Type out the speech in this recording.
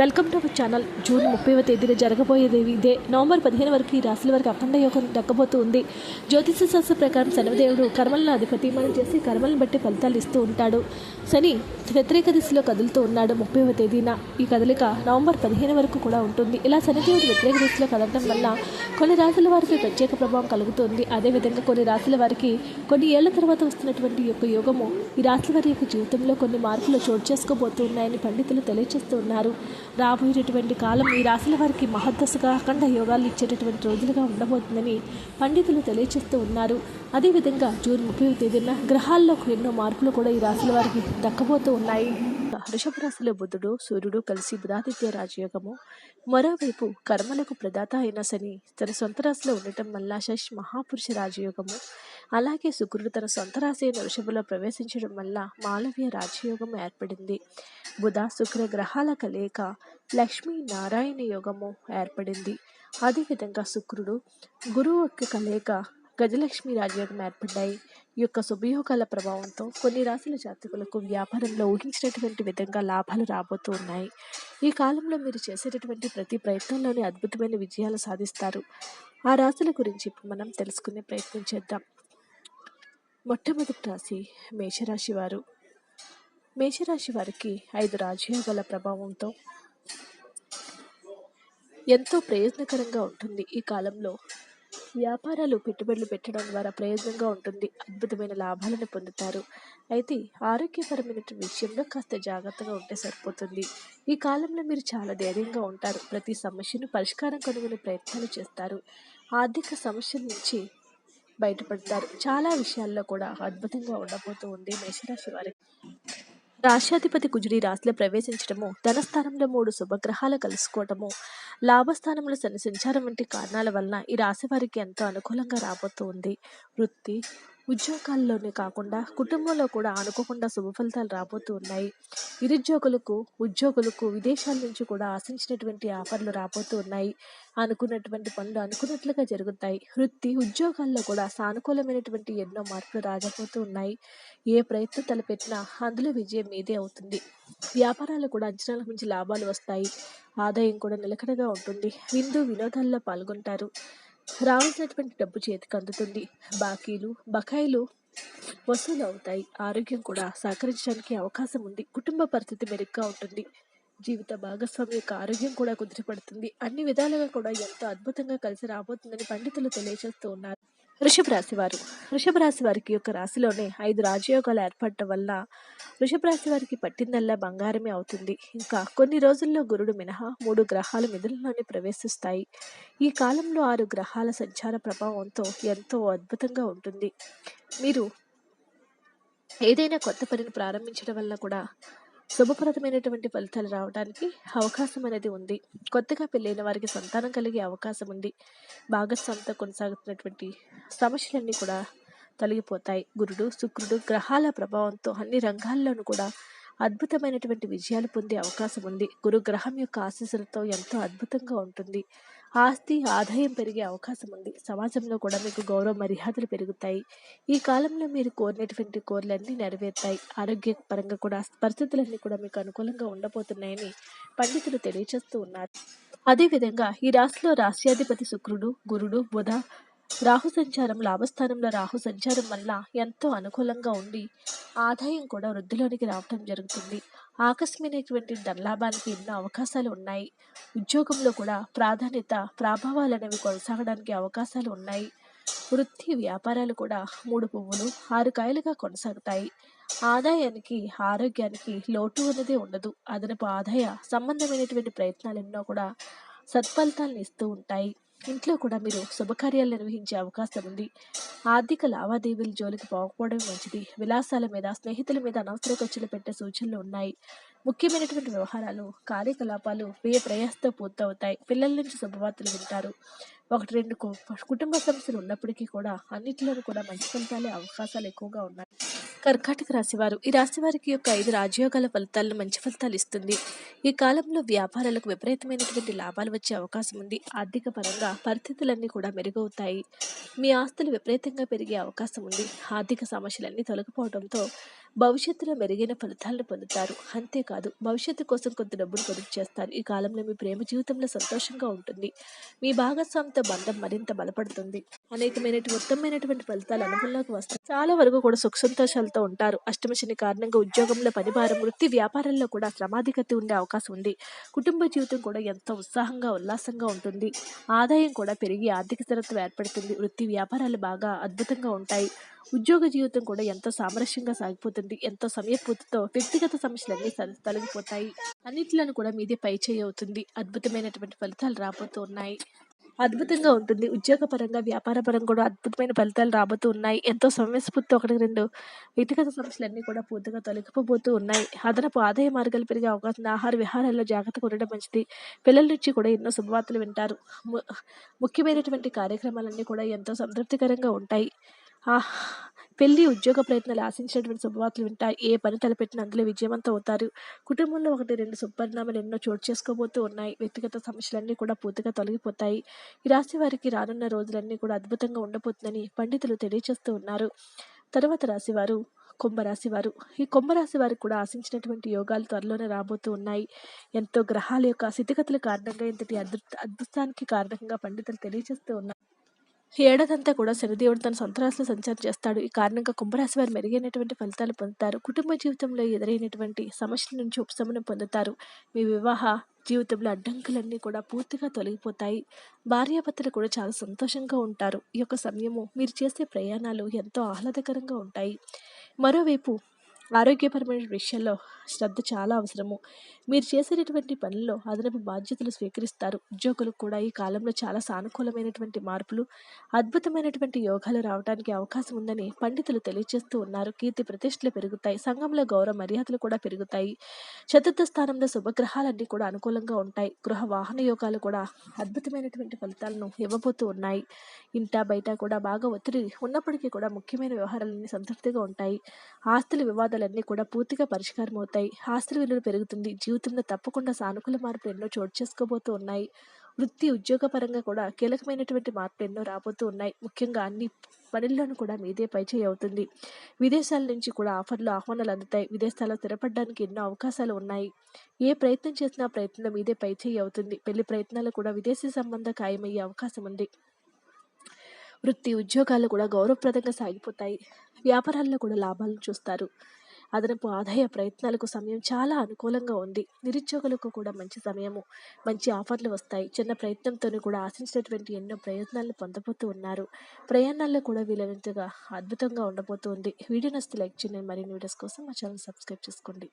Welcome to our channel. June ముప్పైవ తేదీన జరగబోయేది ఇదే. నవంబర్ పదిహేను వరకు ఈ రాశుల వరకు అఖండ యోగం దక్కబోతూ ఉంది. జ్యోతిష శాస్త్ర ప్రకారం శనిదేవుడు కర్మలను అధిపతి మనం చేసి కర్మలను బట్టి ఫలితాలు ఇస్తూ ఉంటాడు. శని వ్యతిరేక దిశలో కదులుతూ ఉన్నాడు ముప్పైవ తేదీన. ఈ కదలిక నవంబర్ పదిహేను వరకు కూడా ఉంటుంది. ఇలా శనిదేవుడు వ్యతిరేక దిశలో కదలడం వల్ల కొన్ని రాశుల వారికి ప్రత్యేక ప్రభావం కలుగుతుంది. అదేవిధంగా కొన్ని రాశుల వారికి కొన్ని ఏళ్ళ తర్వాత వస్తున్నటువంటి యొక్క యోగము ఈ రాశుల వారి యొక్క జీవితంలో కొన్ని మార్పులు చోటు చేసుకోబోతున్నాయని పండితులు తెలియజేస్తూ ఉన్నారు. రాబోయేటటువంటి కాలం ఈ రాశుల వారికి మహద్దశగా అఖండ యోగాలు ఇచ్చేటటువంటి రోజులుగా ఉండబోతుందని పండితులు తెలియజేస్తూ ఉన్నారు. అదేవిధంగా జూన్ ముప్పై తేదీన గ్రహాల్లో ఎన్నో మార్పులు కూడా ఈ రాశుల వారికి దక్కబోతూ ఉన్నాయి. వృషభ రాశిలో బుధుడు సూర్యుడు కలిసి బుధాదిత్య రాజయోగము. మరోవైపు కర్మలకు ప్రదాత అయిన శని తన సొంత రాశిలో ఉండటం వల్ల శశ్ మహాపురుష రాజయోగము. అలాగే శుక్రుడు తన సొంత రాశి అయిన వృషభలో ప్రవేశించడం వల్ల మాలవ్య రాజయోగం ఏర్పడింది. బుధ శుక్ర గ్రహాల కలయిక లక్ష్మీ నారాయణ యోగము ఏర్పడింది. అదేవిధంగా శుక్రుడు గురువు యొక్క కలయిక గజలక్ష్మి రాజయోగం ఏర్పడ్డాయి. ఈ యొక్క శుభయోగాల ప్రభావంతో కొన్ని రాశుల జాతకులకు వ్యాపారంలో ఊహించినటువంటి విధంగా లాభాలు రాబోతూ ఉన్నాయి. ఈ కాలంలో మీరు చేసేటటువంటి ప్రతి ప్రయత్నంలోనే అద్భుతమైన విజయాలు సాధిస్తారు. ఆ రాశుల గురించి ఇప్పుడు మనం తెలుసుకునే ప్రయత్నం చేద్దాం. మొట్టమొదటి రాశి మేషరాశి వారు. మేషరాశి వారికి ఐదు రాజయోగాల ప్రభావంతో ఎంతో ప్రయోజనకరంగా ఉంటుంది ఈ కాలంలో. వ్యాపారాలు పెట్టుబడులు పెట్టడం ద్వారా ప్రయోజనంగా ఉంటుంది. అద్భుతమైన లాభాలను పొందుతారు. అయితే ఆరోగ్యపరమైన విషయంలో కాస్త జాగ్రత్తగా ఉంటే సరిపోతుంది. ఈ కాలంలో మీరు చాలా ధైర్యంగా ఉంటారు. ప్రతి సమస్యను పరిష్కారం కనుగొనే ప్రయత్నాలు చేస్తారు. ఆర్థిక సమస్యల నుంచి బయటపడతారు. చాలా విషయాల్లో కూడా అద్భుతంగా ఉండబోతూ ఉంది మేషరాశి వారికి రాష్ట్రాధిపతి కుజుడి రాశిలో ప్రవేశించడము ధనస్థానంలో మూడు శుభగ్రహాలు కలుసుకోవటము లాభస్థానంలో శని సంచారం వంటి కారణాల వలన ఈ రాశి వారికి ఎంతో అనుకూలంగా రాబోతూ ఉంది. వృత్తి ఉద్యోగాల్లోనే కాకుండా కుటుంబంలో కూడా అనుకోకుండా శుభ ఫలితాలు రాబోతూ ఉన్నాయి. నిరుద్యోగులకు ఉద్యోగులకు విదేశాల నుంచి కూడా ఆశించినటువంటి ఆఫర్లు రాబోతూ ఉన్నాయి. అనుకున్నటువంటి పనులు అనుకున్నట్లుగా జరుగుతాయి. వృత్తి ఉద్యోగాల్లో కూడా సానుకూలమైనటువంటి ఎన్నో మార్పులు రాజపోతూ ఉన్నాయి. ఏ ప్రయత్నం తలపెట్టినా అందులో విజయం మీదే అవుతుంది. వ్యాపారాలు కూడా అంచనాలకు మించి లాభాలు వస్తాయి. ఆదాయం కూడా నిలకడగా ఉంటుంది. విందు వినోదాల్లో పాల్గొంటారు. రావాల్సినటువంటి డబ్బు చేతికి అందుతుంది బాకీలు బకాయిలు వసూలు అవుతాయి. ఆరోగ్యం కూడా సహకరించడానికి అవకాశం ఉంది. కుటుంబ పరిస్థితి మెరుగ్గా ఉంటుంది. జీవిత భాగస్వామి యొక్క ఆరోగ్యం కూడా కుదిరిపడుతుంది అన్ని విధాలుగా కూడా ఎంతో అద్భుతంగా కలిసి రాబోతుందని పండితులు తెలియజేస్తూ ఉన్నారు. వృషభ రాశి వారు. వృషభ రాశి వారికి యొక్క రాశిలోనే ఐదు రాజయోగాలు ఏర్పడటం వల్ల వృషభ రాశి వారికి పట్టిందల్లా బంగారమే అవుతుంది. ఇంకా కొన్ని రోజుల్లో గురుడు మినహా మూడు గ్రహాలు మిథునంలోనే ప్రవేశిస్తాయి. ఈ కాలంలో ఆరు గ్రహాల సంచార ప్రభావంతో ఎంతో అద్భుతంగా ఉంటుంది. మీరు ఏదైనా కొత్త పనిని ప్రారంభించడం వల్ల కూడా శుభప్రదమైనటువంటి ఫలితాలు రావడానికి అవకాశం అనేది ఉంది. కొత్తగా పెళ్ళైన వారికి సంతానం కలిగే అవకాశం ఉంది. భాగస్వామితో కొనసాగుతున్నటువంటి సమస్యలన్నీ కూడా తొలగిపోతాయి. గురుడు శుక్రుడు గ్రహాల ప్రభావంతో అన్ని రంగాల్లోనూ కూడా అద్భుతమైనటువంటి విజయాలు పొందే అవకాశం ఉంది. గురు గ్రహం యొక్క ఆశీస్సులతో ఎంతో అద్భుతంగా ఉంటుంది. ఆస్తి ఆదాయం పెరిగే అవకాశం ఉంది. సమాజంలో కూడా మీకు గౌరవ మర్యాదలు పెరుగుతాయి. ఈ కాలంలో మీరు కోరినటువంటి కోరిలన్నీ నెరవేరుతాయి. ఆరోగ్యపరంగా కూడా పరిస్థితులన్నీ కూడా మీకు అనుకూలంగా ఉండబోతున్నాయని పండితులు తెలియజేస్తూ ఉన్నారు. అదేవిధంగా ఈ రాశిలో రాశ్యాధిపతి శుక్రుడు గురుడు బుధ రాహు సంచారం లాభస్థానంలో రాహు సంచారం వల్ల ఎంతో అనుకూలంగా ఉండి ఆదాయం కూడా వృద్ధిలోనికి రావటం జరుగుతుంది. ఆకస్మికమైనటువంటి ధనలాభానికి ఎన్నో అవకాశాలు ఉన్నాయి ఉద్యోగంలో కూడా ప్రాధాన్యత ప్రభావాలు అనేవి కొనసాగడానికి అవకాశాలు ఉన్నాయి వృత్తి వ్యాపారాలు కూడా మూడు పువ్వులు ఆరు కాయలుగా కొనసాగుతాయి. ఆదాయానికి ఆరోగ్యానికి లోటు అనేది ఉండదు. అదనపు ఆదాయ సంబంధమైనటువంటి ప్రయత్నాలు ఎన్నో కూడా సత్ఫలితాలను ఇస్తూ ఉంటాయి. ఇంట్లో కూడా మీరు శుభకార్యాలు నిర్వహించే అవకాశం ఉంది. ఆర్థిక లావాదేవీల జోలికి పోకపోవడం మంచిది. విలాసాల మీద స్నేహితుల మీద అనవసర ఖర్చులు పెట్టే సూచనలు ఉన్నాయి. ముఖ్యమైనటువంటి వ్యవహారాలు కార్యకలాపాలు వ్యయ ప్రయాసతో పూర్తవుతాయి. పిల్లల నుంచి శుభవార్తలు వింటారు. ఒకటి రెండు కుటుంబ సమస్యలు ఉన్నప్పటికీ కూడా అన్నిటిలోనూ కూడా మంచి ఫలితాలే అవకాశాలు ఎక్కువగా ఉన్నాయి. కర్కాటక రాశివారు ఈ రాశి వారికి యొక్క ఐదు రాజయోగాల ఫలితాలను మంచి ఫలితాలు ఇస్తుంది. ఈ కాలంలో వ్యాపారాలకు విపరీతమైనటువంటి లాభాలు వచ్చే అవకాశం ఉంది. ఆర్థిక పరంగా పరిస్థితులన్నీ కూడా మెరుగవుతాయి. మీ ఆస్తులు విపరీతంగా పెరిగే అవకాశం ఉంది. ఆర్థిక సమస్యలన్నీ తొలగిపోవడంతో భవిష్యత్తులో మెరుగైన ఫలితాలను పొందుతారు. అంతేకాదు భవిష్యత్తు కోసం కొంత డబ్బును పొదుపు చేస్తారు. ఈ కాలంలో మీ ప్రేమ జీవితంలో సంతోషంగా ఉంటుంది. మీ భాగస్వామితో బంధం మరింత బలపడుతుంది. అనేకమైనటువంటి ఉత్తమమైనటువంటి ఫలితాలు అనుభవంలోకి వస్తాయి. చాలా వరకు కూడా సుఖ సంతోషాలతో ఉంటారు. అష్టమ శని కారణంగా ఉద్యోగంలో పనిభారం వృత్తి వ్యాపారంలో కూడా శ్రమాధికత ఉండే అవకాశం ఉంది. కుటుంబ జీవితం కూడా ఎంతో ఉత్సాహంగా ఉల్లాసంగా ఉంటుంది. ఆదాయం కూడా పెరిగి ఆర్థిక స్థిరత్వం ఏర్పడుతుంది. వృత్తి వ్యాపారాలు బాగా అద్భుతంగా ఉంటాయి. ఉద్యోగ జీవితం కూడా ఎంతో సామరస్యంగా సాగిపోతుంది. ఎంతో సమయపూర్తితో వ్యక్తిగత సమస్యలన్నీ తొలగిపోతాయి. అన్నిట్లను కూడా మీదే పై అవుతుంది. అద్భుతమైనటువంటి ఫలితాలు రాబోతూ ఉన్నాయి. అద్భుతంగా ఉంటుంది. ఉద్యోగపరంగా వ్యాపారపరంగా కూడా అద్భుతమైన ఫలితాలు రాబోతూ ఉన్నాయి. ఎంతో సమయస్ఫూర్తి ఒకటి రెండు వ్యక్తిగత సమస్యలన్నీ కూడా పూర్తిగా తొలగిపోతూ ఉన్నాయి. అదనపు ఆదాయ మార్గాలు పెరిగే అవకాశం ఆహార విహారాల్లో జాగ్రత్తగా ఉండడం మంచిది. పిల్లల నుంచి కూడా ఎన్నో శుభవార్తలు వింటారు. ము- ముఖ్యమైనటువంటి కార్యక్రమాలన్నీ కూడా ఎంతో సంతృప్తికరంగా ఉంటాయి. ఆ పెళ్ళి ఉద్యోగ ప్రయత్నాలు ఆశించినటువంటి శుభవార్తలు వింటారు. ఏ పని తలపెట్టిన అందులో విజయవంతం అవుతారు. కుటుంబంలో ఒకటి రెండు సుపరిణామాలు ఎన్నో చోటు చేసుకోబోతూ ఉన్నాయి. వ్యక్తిగత సమస్యలన్నీ కూడా పూర్తిగా తొలగిపోతాయి. ఈ రాశి వారికి రానున్న రోజులన్నీ కూడా అద్భుతంగా ఉండబోతుందని పండితులు తెలియజేస్తూ ఉన్నారు. తర్వాత రాశివారు కుంభరాశి వారు ఈ కుంభరాశి వారికి కూడా ఆశించినటువంటి యోగాలు త్వరలోనే రాబోతూ ఉన్నాయి. ఎంతో గ్రహాల యొక్క స్థితిగతుల కారణంగా ఇంతటి అద్భుత అద్భుతానికి కారణంగా పండితులు తెలియజేస్తూ ఉన్నారు. ఏడాదంతా కూడా శనిదేవుడు తన సొంత రాశిలో సంచారం చేస్తాడు. ఈ కారణంగా కుంభరాశి వారు మెరుగైనటువంటి ఫలితాలు పొందుతారు. కుటుంబ జీవితంలో ఎదురైనటువంటి సమస్యల నుంచి ఉపశమనం పొందుతారు. మీ వివాహ జీవితంలో అడ్డంకులన్నీ కూడా పూర్తిగా తొలగిపోతాయి. భార్యాభర్తలు కూడా చాలా సంతోషంగా ఉంటారు. ఈ యొక్క సమయము మీరు చేసే ప్రయాణాలు ఎంతో ఆహ్లాదకరంగా ఉంటాయి. మరోవైపు ఆరోగ్యపరమైన విషయంలో శ్రద్ధ చాలా అవసరము. మీరు చేసేటటువంటి పనుల్లో అదనపు బాధ్యతలు స్వీకరిస్తారు. ఉద్యోగులకు కూడా ఈ కాలంలో చాలా సానుకూలమైనటువంటి మార్పులు అద్భుతమైనటువంటి యోగాలు రావడానికి అవకాశం ఉందని పండితులు తెలియజేస్తూ ఉన్నారు. కీర్తి ప్రతిష్టలు పెరుగుతాయి. సంఘంలో గౌరవ మర్యాదలు కూడా పెరుగుతాయి. చతుర్థ స్థానంలో శుభగ్రహాలన్నీ కూడా అనుకూలంగా ఉంటాయి. గృహ వాహన యోగాలు కూడా అద్భుతమైనటువంటి ఫలితాలను ఇవ్వబోతూ ఉన్నాయి. ఇంట బయట కూడా బాగా ఒత్తిడి ఉన్నప్పటికీ కూడా ముఖ్యమైన వ్యవహారాలన్నీ సంతృప్తిగా ఉంటాయి. ఆస్తుల వివాదాలన్నీ కూడా పూర్తిగా పరిష్కారం అవుతాయి ఆస్తుల విలువ పెరుగుతుంది. జీవితంలో తప్పకుండా సానుకూల మార్పులు ఎన్నో చోటు చేసుకోబోతూ ఉన్నాయి. వృత్తి ఉద్యోగపరంగా కూడా కీలకమైనటువంటి మార్పులు ఎన్నో రాబోతూ ఉన్నాయి. ముఖ్యంగా అన్ని పనుల్లోనూ కూడా మీదే పైచేయి అవుతుంది. విదేశాల నుంచి కూడా ఆఫర్లు ఆహ్వానాలు అందుతాయి. విదేశాల్లో స్థిరపడడానికి ఎన్నో అవకాశాలు ఉన్నాయి. ఏ ప్రయత్నం చేసినా ప్రయత్నం మీదే పైచేయి అవుతుంది. పెళ్ళి ప్రయత్నాలు కూడా విదేశీ సంబంధం ఖాయమయ్యే అవకాశం ఉంది. వృత్తి ఉద్యోగాలు కూడా గౌరవప్రదంగా సాగిపోతాయి. వ్యాపారాల్లో కూడా లాభాలను చూస్తారు. అదనపు ఆదాయ ప్రయత్నాలకు సమయం చాలా అనుకూలంగా ఉంది. నిరుద్యోగులకు కూడా మంచి సమయము మంచి ఆఫర్లు వస్తాయి. చిన్న ప్రయత్నంతో కూడా ఆశించినటువంటి ఎన్నో ప్రయోజనాలను పొందబోతూ ఉన్నారు. ప్రయాణాల్లో కూడా వీలైనంతగా అద్భుతంగా ఉండబోతుంది వీడియో నస్తే లైక్ చేయండి. మరిన్ని వీడియోస్ కోసం మా ఛానల్ సబ్స్క్రైబ్ చేసుకోండి.